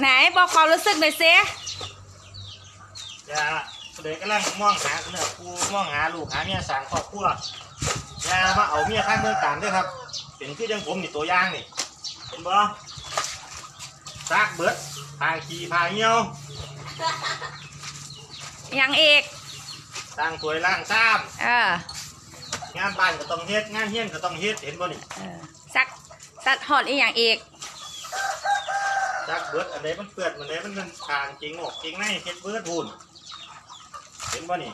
ไหนบอกความรู้สึกหน่อยสิอย่าเด็กกำลังมองหาเนื้อคู่มองหาลูกหาเมียสร้างครอบครัวอย่ามาเอาเมียข้างเมืองการด้วยครับ เป็นคือจังผมนี่ตัวอย่างนี่เห็นบ่ซากเบิดพาขี่พาเหี่ยวยังอีกสร้างถวยล่างซ้เออำงานบ้านก็ต้องเฮ็ดงานเฮียนก็ต้องเฮ็ดเห็นบ่นี่เออสักสัตว์หอดอีกอย่างอีก ซากเบิดอันใดมันเปื้อนอันใดมันมันทางจริงออกจริงในเฮ็ดเบิดพูนเห็นบ่นี่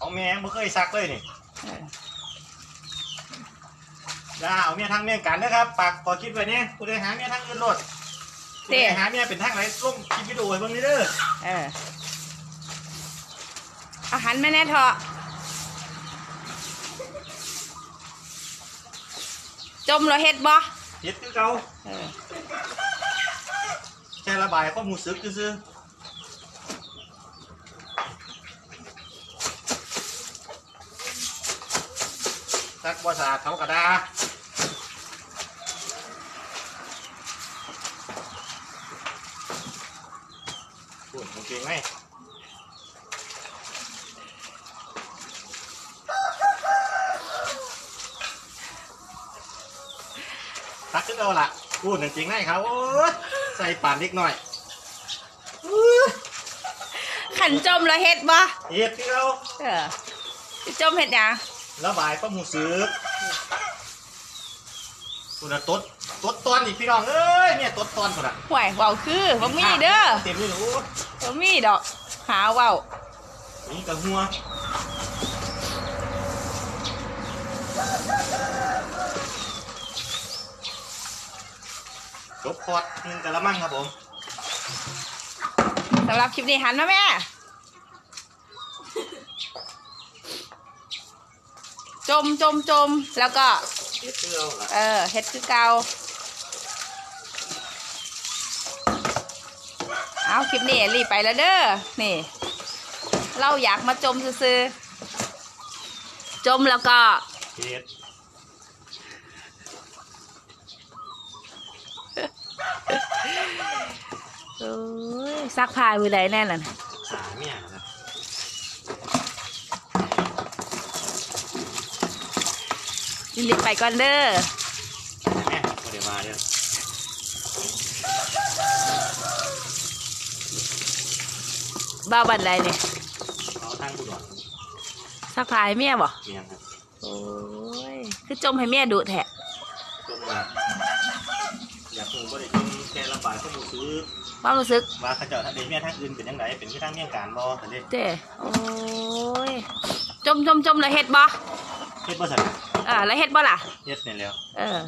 ของแม่บ่เคยซักเลยนี่เอออย่าเอาเมียทางเมียกันนะครับปากขอคิดไว้เนี่ยกูได้หาเมียทางอื่นโลดกูได้หาเมียเป็นทางไหนร่มคลิปวิดีโอไว้เบ้างนี่เด้อเอออาหารไม่แน่เถอะจมเหราเฮ็ดบ่เฮ็ดคือเก่าเออแค่ ระบายความรู้สึกซื่อๆซักบ่สะอาดเขากระดาพูดโอเคไหมซักคือเก่าละพูดจริงๆให้เขาโอ๊ย ใส่ป่านนิดหน่อยขันจมเหราเฮ็ดบ่เฮ็ดคือเก่าเออจมเฮ็ดหยังระบายความรู้สึกคุณน่ะตดตดตอนอีกพี่น้องเอ้ยเนี่ยตดตอนคุณอะห่วยเว้าคือบ่มีเด้อเต็มเลยโอ้บ่มีดอก หาเว้านี่กับหัว จบคอร์ดหนึ่งกะละมังครับผมสำหรับคลิปนี้หันมาแม่จมจมจมแล้วก็ เฮ็ดคือเอาล่ะเออเฮ็ดคือเกาเอาคลิปนี้รีบไปแล้วเด้อนี่ เราอยากมาจมซื้อๆจมแล้วก็ เฮ็ด เอ้ยซักผ้ามือใดแน่น่ะสาเมียนะรีบไปก่อนเด้อ แม่บ่ได้มาเด้อบ้าวบันไดเนี่ยเอาทางกูดอนซักผ้าให้เมียบ่เมียครับโอ้ยคือจมให้เมียดุแท้จมมาอยากคงบ่ได้กินแค่ระบายความรู้สึก ความรู้สึกว่าเขาเจ้าทางเดเมียทางอื่นเป็นยังไงเป็นที่ทางเมียงการบ่ทะเลเจ้โอ้ยจมจมจมแล้วเฮ็ดบ่เฮ็ดบ่สั่นเออแล้วเฮ็ดบ่ล่ะเฮ็ดนี่แหล้วเออ